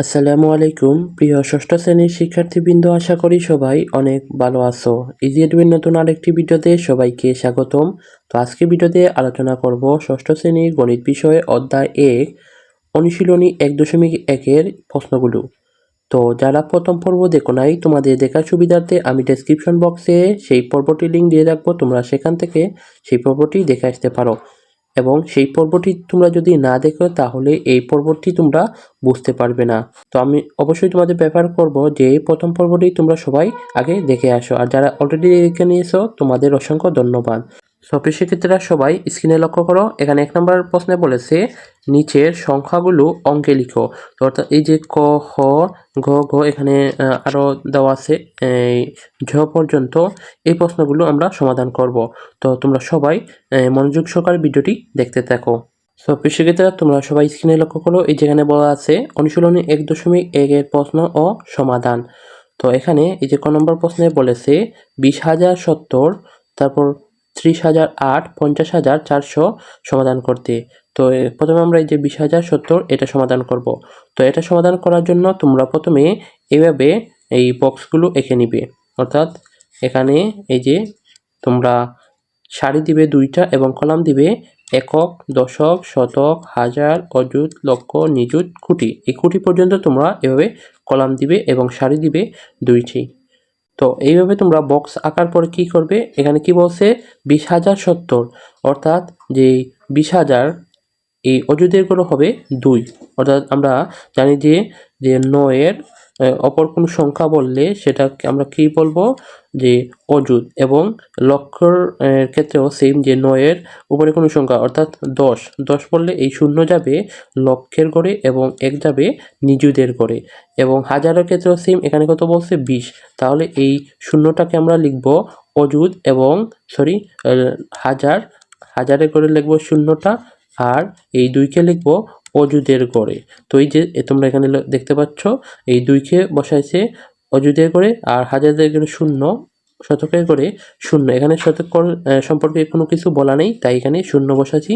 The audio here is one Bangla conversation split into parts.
আসসালামু আলাইকুম। প্রিয় ষষ্ঠ শ্রেণির শিক্ষার্থীবৃন্দ, আশা করি সবাই অনেক ভালো আছো। ইজি নতুন আরেকটি ভিডিওতে সবাইকে স্বাগতম। তো আজকে ভিডিওতে আলোচনা করব ষষ্ঠ শ্রেণির গণিত বিষয়ে অধ্যায় এক, অনুশীলনী এক দশমিক একের প্রশ্নগুলো। তো যারা প্রথম পর্ব দেখো নাই, তোমাদের দেখার সুবিধার্থে আমি ডেসক্রিপশন বক্সে সেই পর্বটি লিঙ্ক দিয়ে রাখব। তোমরা সেখান থেকে সেই পর্বটি দেখে আসতে পারো। এবং সেই পর্বটি তোমরা যদি না দেখো, তাহলে এই পর্বটি তোমরা বুঝতে পারবে না। তো আমি অবশ্যই তোমাদের ব্যবহার করব যে এই প্রথম পর্বটি তোমরা সবাই আগে দেখে আসো। আর যারা অলরেডি দেখে নিয়েছো, তোমাদের অসংখ্য ধন্যবাদ। সফি শিক্ষিতরা সবাই স্ক্রিনে লক্ষ্য করো এখানে এক নম্বর প্রশ্নে বলেছে নিচের সংখ্যাগুলো অঙ্কে লিখো। তো অর্থাৎ এই যে ক খ ঘ ঘ এখানে আহ, আরও দেওয়া আছে এই ঝ পর্যন্ত এই প্রশ্নগুলো আমরা সমাধান করব। তো তোমরা সবাই মনোযোগ সহকারে ভিডিওটি দেখতে থাকো। সো শিক্ষিতরা তোমরা সবাই স্ক্রিনে লক্ষ্য করো এই যেখানে বলা আছে অনুশীলনী এক দশমিক একের প্রশ্ন ও সমাধান। তো এখানে এই যে ক নম্বর প্রশ্নে বলেছে বিশ হাজার সত্তর তারপর ত্রিশ হাজার আট, পঞ্চাশ হাজার চারশো সমাধান করতে। তো প্রথমে আমরা এই যে বিশ হাজার সত্তর, এটা সমাধান করব। তো, এটা সমাধান করার জন্য তোমরা প্রথমে এভাবে এই বক্সগুলো এঁকে নিবে। অর্থাৎ এখানে এই যে তোমরা সারি দিবে দুইটা এবং কলাম দিবে একক, দশক, শতক, হাজার, অযুত, লক্ষ, নিযুত কোটি এই কোটি পর্যন্ত তোমরা এভাবে কলাম দিবে এবং সারি দিবে দুইটি। তো এইভাবে তোমরা বক্স আঁকার পরে কি করবে? এখানে কি বলছে? বিশ হাজার সত্তর। অর্থাৎ যে বিশ হাজার এই অযুদেরগুলো হবে দুই। অর্থাৎ আমরা জানি যে যে নয়ের অপর কোনো সংখ্যা বললে সেটাকে আমরা কি বলব? যে অযুত এবং লক্ষর ক্ষেত্রেও সেম যে নয়ের উপরে কোনো সংখ্যা, অর্থাৎ দশ। দশ বললে এই শূন্য যাবে লক্ষের গড়ে এবং এক যাবে নিজুদের গড়ে। এবং হাজারের ক্ষেত্রেও সেম এখানে কত বলছে? বিশ। তাহলে এই শূন্যটাকে আমরা লিখব অযুত এবং সরি হাজার। হাজারের করে লিখব শূন্যটা আর এই দুইকে লিখব অযুদের গড়ে। তো এই যে তোমরা এখানে দেখতে পাচ্ছ, এই দুইকে বসাইছে অযুদের করে আর হাজারদের করে শূন্য, শতকের করে শূন্য। এখানে শতক সম্পর্কে কোনো কিছু বলা নেই, তাই এখানে শূন্য বসাচ্ছি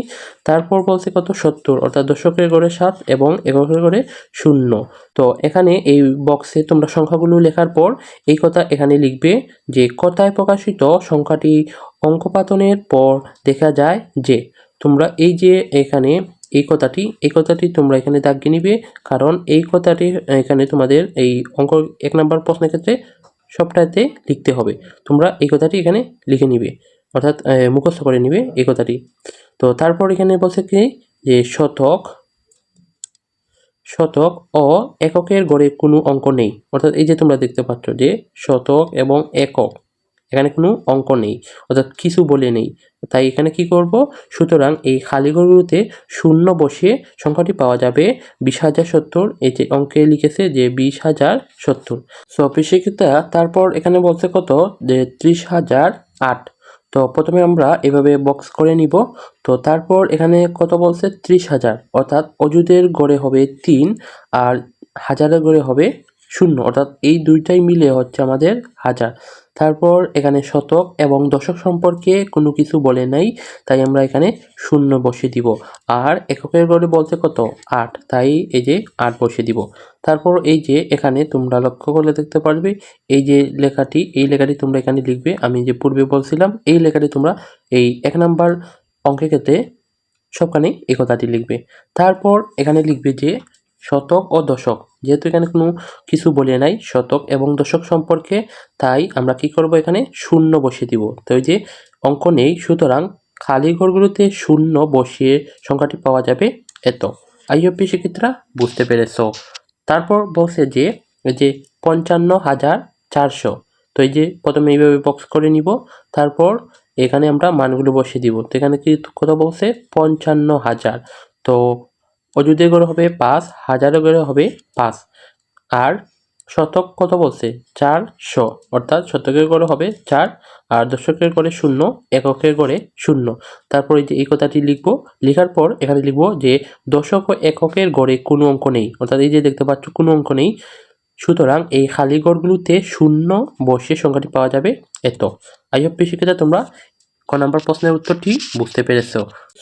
তারপর বলছে কত? সত্তর, অর্থাৎ দশকের করে সাত এবং এককের করে শূন্য। তো এখানে এই বক্সে তোমরা সংখ্যাগুলো লেখার পর এই কথা এখানে লিখবে যে, কথায় প্রকাশিত সংখ্যাটি অঙ্কপাতনের পর দেখা যায় যে তোমরা এই যে এখানে এই কথাটি এই কথাটি তোমরা এখানে দাগিয়ে নিবে, কারণ এই কথাটি এখানে তোমাদের এই অঙ্ক এক নম্বর প্রশ্নের ক্ষেত্রে সবটাতে লিখতে হবে। তোমরা এই কথাটি এখানে লিখে নিবে, অর্থাৎ মুখস্থ করে নিবে এই কথাটি তো তারপর এখানে বলছে কি, যে শতক শতক ও এককের গড়ে কোনো অঙ্ক নেই। অর্থাৎ এই যে তোমরা দেখতে পাচ্ছ যে শতক এবং একক এখানে কোনো অঙ্ক নেই, অর্থাৎ কিছু বলে নেই। তাই এখানে কি করব? সুতরাং এই খালি ঘরগুলোতে শূন্য বসিয়ে সংখ্যাটি পাওয়া যাবে বিশ হাজার সত্তর। এই যে অঙ্কে লিখেছে যে বিশ হাজার সত্তর। সো শিক্ষিতা তারপর এখানে বলছে কত? যে ত্রিশ হাজার আট। তো প্রথমে আমরা এভাবে বক্স করে নিব। তো তারপর এখানে কত বলছে? ত্রিশ হাজার। অর্থাৎ অজুদের গড়ে হবে তিন আর হাজারের গড়ে হবে শূন্য, অর্থাৎ এই দুইটাই মিলে হচ্ছে আমাদের হাজার। তারপর এখানে শতক এবং দশক সম্পর্কে কোনো কিছু বলে নাই, তাই আমরা এখানে শূন্য বসিয়ে দিব। আর এককের গড়ে বলতে কত? আট। তাই এই যে আট বসিয়ে দিব। তারপর এই যে এখানে তোমরা লক্ষ্য করলে দেখতে পারবে, এই যে লেখাটি, এই লেখাটি তোমরা এখানে লিখবে। আমি যে পূর্বে বলছিলাম, এই লেখাটি তোমরা এই এক নাম্বার অঙ্কের ক্ষেত্রে সবখানে এই কথাটি লিখবে। তারপর এখানে লিখবে যে শতক ও দশক। যেহেতু এখানে কোনো কিছু বলে নাই, শতক এবং দশক সম্পর্কে, তাই আমরা কি করব এখানে? শূন্য বসিয়ে দিব। তো যে অঙ্ক নেই, সুতরাং খালি ঘরগুলোতে শূন্য বসিয়ে সংখ্যাটি পাওয়া যাবে এত। আইওপি শিক্ষিতরা বুঝতে পেরেছ। তারপর বলছে যে যে পঞ্চান্ন হাজার চারশো। তো এই যে প্রথমে এইভাবে বক্স করে নিব, তারপর এখানে আমরা মানগুলো বসিয়ে দিব। তো এখানে কি কত বলছে? পঞ্চান্ন হাজার। তো অযুদের করে হবে পাঁচ হাজারের করে হবে পাঁচ। আর শতক কত বলছে? চারশো অর্থাৎ শতকের করে হবে চার, আর দশকের করে শূন্য, এককের করে শূন্য। তারপরে যে এই কথাটি লিখব, লেখার পর এখানে লিখব যে দশক ও এককের গড়ে কোনো অঙ্ক নেই। অর্থাৎ এই যে দেখতে পাচ্ছ, কোনো অঙ্ক নেই। সুতরাং এই খালি গড়গুলোতে শূন্য বসে সংখ্যাটি পাওয়া যাবে এত। আইএফপি শিক্ষিতা তোমরা ক নাম্বার প্রশ্নের উত্তরটি বুঝতে পেরেছ।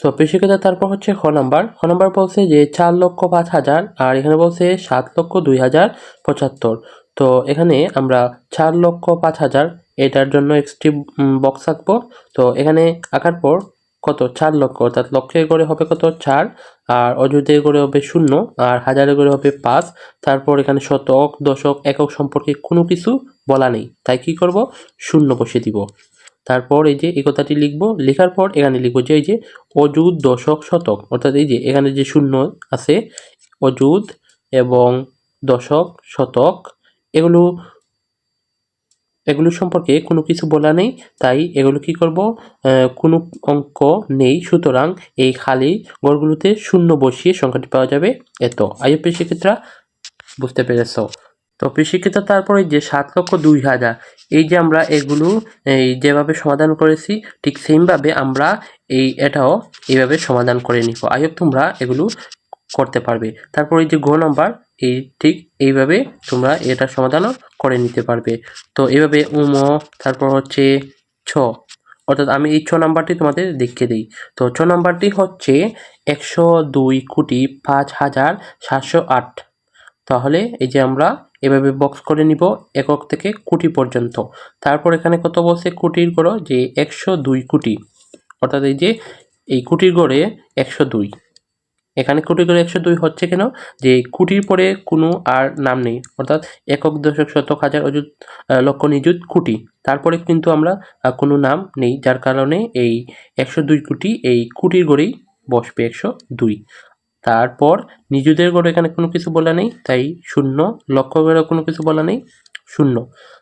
সো পেশিকতা তারপর হচ্ছে খ নাম্বার। খ নাম্বার বলছে যে, চার লক্ষ পাঁচ হাজার, আর এখানে বলছে সাত লক্ষ দুই হাজার পঁচাত্তর। তো, এখানে আমরা চার লক্ষ পাঁচ হাজার এটার জন্য একটি বক্স আঁকবো। তো, এখানে আঁকার পর কত? চার লক্ষ। অর্থাৎ লক্ষের করে হবে কত? চার। আর অযুতের করে হবে শূন্য। আর হাজারের করে হবে পাঁচ। তারপর এখানে শতক, দশক, একক সম্পর্কে কোনো কিছু বলা নেই। তাই কি করব? শূন্য বসে দিব। তারপর এই যে, এই কথাটি লিখব। লেখার পর এখানে লিখব যে, এই যে, অযুত দশক শতক, অর্থাৎ এই যে, এখানে যে শূন্য আছে, অযুত এবং দশক শতক, এগুলো এগুলো সম্পর্কে কোনো কিছু বলা নেই। তাই এগুলো কি করব? কোনো অঙ্ক নেই। সুতরাং এই খালি ঘরগুলোতে শূন্য বসিয়ে সংখ্যাটি পাওয়া যাবে। এত। আইএপি শিক্ষিতরা বুঝতে পেরেছ। তো শিক্ষিত তারপরে যে সাত লক্ষ দুই হাজার, এই যে আমরা এগুলো, এই যেভাবে সমাধান করেছি, ঠিক সেমভাবে আমরা এই এটাও এইভাবে সমাধান করে নিব। আইপ তোমরা এগুলো করতে পারবে। তারপর যে ঘ নাম্বার, এই ঠিক এইভাবে তোমরা এটা সমাধানও করে নিতে পারবে। তো এইভাবে উম তারপর হচ্ছে ছ, অর্থাৎ আমি এই ছ নাম্বারটি তোমাদের দেখিয়ে দিই। তো ছ নাম্বারটি হচ্ছে একশো দুই কোটি পাঁচ হাজার সাতশো আট। তাহলে এই যে আমরা এভাবে বক্স করে নিব একক থেকে কোটি পর্যন্ত। তারপর এখানে কত বলছে? কোটির গড় যে একশো দুই কোটি। অর্থাৎ এই যে এই কোটির গড়ে একশো দুই। এখানে কোটি করে একশো দুই হচ্ছে কেন? যে কুটির পরে কোনো আর নাম নেই। অর্থাৎ একক দশক শতক হাজার অযুত লক্ষ নিযুত কুটি। তারপরে কিন্তু আমরা কোনো নাম নেই। যার কারণে এই একশো দুই কোটি এই কুটির গড়েই বসবে একশো দুই। তারপর নিজুদের করে এখানে কোনো কিছু বলা নেই, তাই শূন্য লক্ষ করে কোনো কিছু বলা নেই, শূন্য।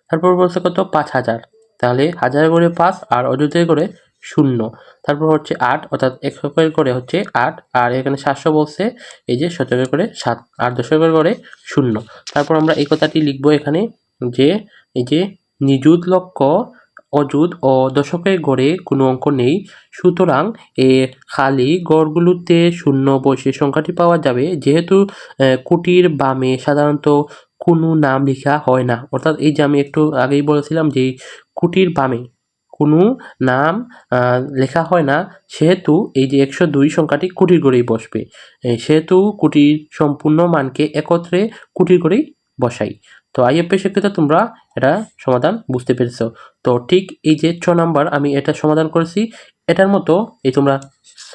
তারপর বলছে কত? পাঁচ হাজার। তাহলে হাজার করে পাঁচ আর অযুতের করে শূন্য। তারপর হচ্ছে আট, অর্থাৎ এককের করে হচ্ছে আট, আর এখানে সাতশো বলছে, এই যে শতকের করে সাত আর দশকের করে শূন্য। তারপর আমরা এই কথাটি লিখব এখানে যে, এই যে, নিযুত লক্ষ অযুত ও দশকের গড়ে কোনো অঙ্ক নেই। সুতরাং এ খালি গড়গুলোতে শূন্য বসে সংখ্যাটি পাওয়া যাবে। যেহেতু কুটির বামে সাধারণত কোনো নাম লেখা হয় না। অর্থাৎ এই যে আমি একটু আগেই বলেছিলাম যে কুটির বামে কোনো নাম লেখা হয় না, সেহেতু এই যে একশো দুই সংখ্যাটি কুটির করেই বসবে। সেহেতু কুটির সম্পূর্ণ মানকে একত্রে কুটির করেই বসাই। তো আইএফপি সেক্ষেত্রে তোমরা এটা সমাধান বুঝতে পেরেছ। তো ঠিক এই যে ছ নাম্বার আমি এটা সমাধান করেছি, এটার মতো এই তোমরা স,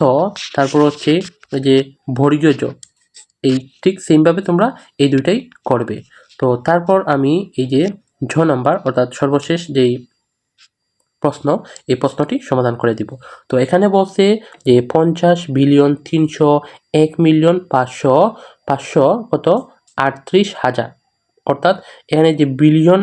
তারপর হচ্ছে এই যে ভরিজ এই ঠিক সেমভাবে তোমরা এই দুইটাই করবে। তো তারপর আমি এই যে ঝ নাম্বার অর্থাৎ সর্বশেষ যেই প্রশ্ন, এই প্রশ্নটি সমাধান করে দিব। তো এখানে বলছে যে পঞ্চাশ বিলিয়ন তিনশো এক মিলিয়ন পাঁচশো পাঁচশো কত? আটত্রিশ হাজার। অর্থাৎ এখানে যে বিলিয়ন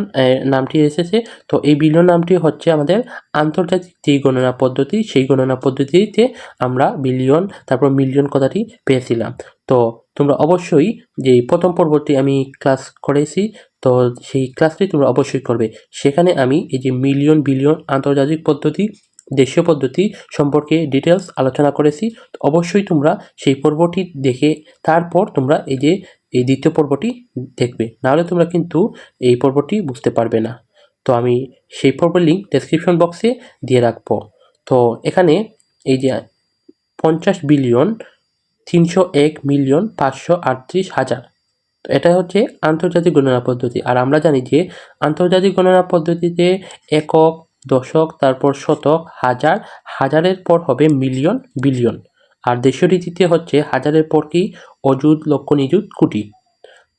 নামটি এসেছে, তো এই বিলিয়ন নামটি হচ্ছে আমাদের আন্তর্জাতিক যেই গণনা পদ্ধতি, সেই গণনা পদ্ধতিতে আমরা বিলিয়ন তারপর মিলিয়ন কথাটি পেয়েছিলাম। তো তোমরা অবশ্যই যে প্রথম পর্বটি আমি ক্লাস করেছি, তো সেই ক্লাসটি তোমরা অবশ্যই করবে। সেখানে আমি এই যে মিলিয়ন বিলিয়ন আন্তর্জাতিক পদ্ধতি, দেশীয় পদ্ধতি সম্পর্কে ডিটেলস আলোচনা করেছি। অবশ্যই তোমরা সেই পর্বটি দেখে, তারপর তোমরা এই যে এই দ্বিতীয় পর্বটি দেখবে। নাহলে তোমরা কিন্তু এই পর্বটি বুঝতে পারবে না। তো আমি সেই পর্বের লিঙ্ক ডেসক্রিপশন বক্সে দিয়ে রাখব। তো এখানে এই যে পঞ্চাশ বিলিয়ন তিনশো এক মিলিয়ন পাঁচশো আটত্রিশ হাজার। তো এটা হচ্ছে আন্তর্জাতিক গণনা পদ্ধতি। আর আমরা জানি যে আন্তর্জাতিক গণনা পদ্ধতিতে একক, দশক, তারপর শতক, হাজার, হাজারের পর হবে মিলিয়ন বিলিয়ন আর দেশীয় রীতিতে হচ্ছে হাজারের পর অযুত, লক্ষ নিযুত, কোটি।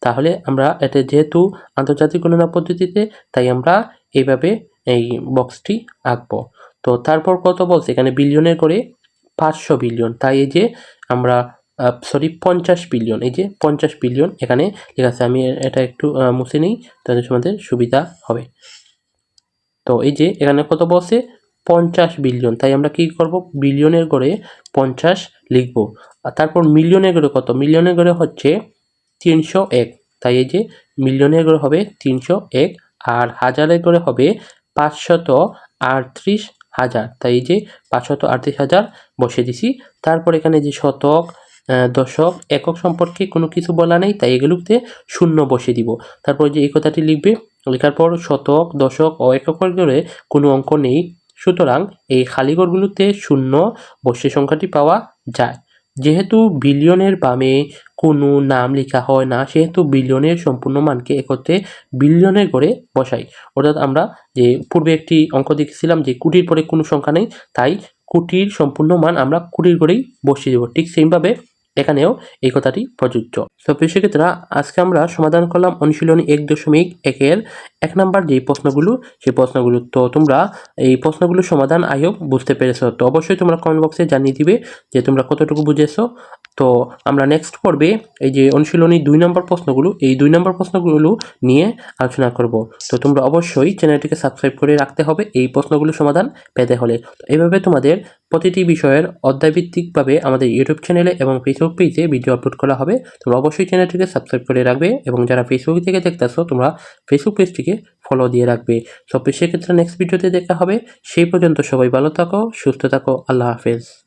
তাহলে আমরা এটা যেহেতু আন্তর্জাতিক গণনা পদ্ধতিতে, তাই আমরা এইভাবে এই বক্সটি আঁকবো। তো তারপর কত বলছে? এখানে বিলিয়নের করে পাঁচশো বিলিয়ন। তাই এই যে আমরা সরি পঞ্চাশ বিলিয়ন। এই যে পঞ্চাশ বিলিয়ন এখানে লেখা আছে। আমি এটা একটু মুছে নিই তোমাদের সুবিধা হবে। তো এই যে এখানে কত বলছে? পঞ্চাশ বিলিয়ন। তাই আমরা কি করব? বিলিয়নের গড়ে পঞ্চাশ লিখব। আর তারপর মিলিয়নের গড়ে কত? মিলিয়নের গড়ে হচ্ছে তিনশো এক। তাই এই যে মিলিয়নের গড়ে হবে তিনশো এক, আর হাজারের গড়ে হবে পাঁচশত আটত্রিশ হাজার। তাই এই যে পাঁচশত আটত্রিশ হাজার বসে দিছি। তারপর এখানে যে শতক দশক, একক সম্পর্কে কোনো কিছু বলা নেই, তাই এগুলোতে শূন্য বসে দিব। তারপর যে এই কথাটি লিখবে, লেখার পর শতক, দশক ও একক করে কোনো অঙ্ক নেই। সুতরাং এই খালি ঘরগুলোতে শূন্য বর্ষের সংখ্যাটি পাওয়া যায়। যেহেতু বিলিয়নের বামে কোনো নাম লেখা হয় না, সেহেতু বিলিয়নের সম্পূর্ণ মানকে একত্রে বিলিয়নের ঘরে বসাই। অর্থাৎ আমরা যে পূর্বে একটি অঙ্ক দেখেছিলাম যে কোটির পরে কোনো সংখ্যা নেই, তাই কোটির সম্পূর্ণ মান আমরা কোটির ঘরেই বসিয়ে দেবো। ঠিক সেইভাবে এখানেও এই কথাটি প্রযোজ্য। তো শিক্ষার্থীরা, আজকে আমরা সমাধান করলাম অনুশীলনী এক দশমিক একের এক নাম্বার যে প্রশ্নগুলো, সেই প্রশ্নগুলো, তো তোমরা এই প্রশ্নগুলোর সমাধান আয়োগ বুঝতে পেরেছ। তো অবশ্যই তোমরা কমেন্ট বক্সে জানিয়ে দিবে যে তোমরা কতটুকু বুঝেছ। তো আমরা নেক্সট পর্বে এই যে অনুশীলনী দুই নম্বর প্রশ্নগুলো, এই দুই নম্বর প্রশ্নগুলো নিয়ে আলোচনা করব। তো তোমরা অবশ্যই চ্যানেলটিকে সাবস্ক্রাইব করে রাখতে হবে, এই প্রশ্নগুলোর সমাধান পেতে হলে। তো এইভাবে তোমাদের প্রতিটি বিষয়ের অধ্যায়ভিত্তিকভাবে আমাদের ইউটিউব চ্যানেলে এবং ফেসবুক পেজে ভিডিও আপলোড করা হবে। তোমরা অবশ্যই চ্যানেলটিকে সাবস্ক্রাইব করে রাখবে এবং যারা ফেসবুক থেকে দেখতেছো, তোমরা ফেসবুক পেজটিকে ফলো দিয়ে রাখবে। সব সেক্ষেত্রে নেক্সট ভিডিওতে দেখা হবে। সেই পর্যন্ত সবাই ভালো থাকো, সুস্থ থাকো, আল্লাহ হাফেজ।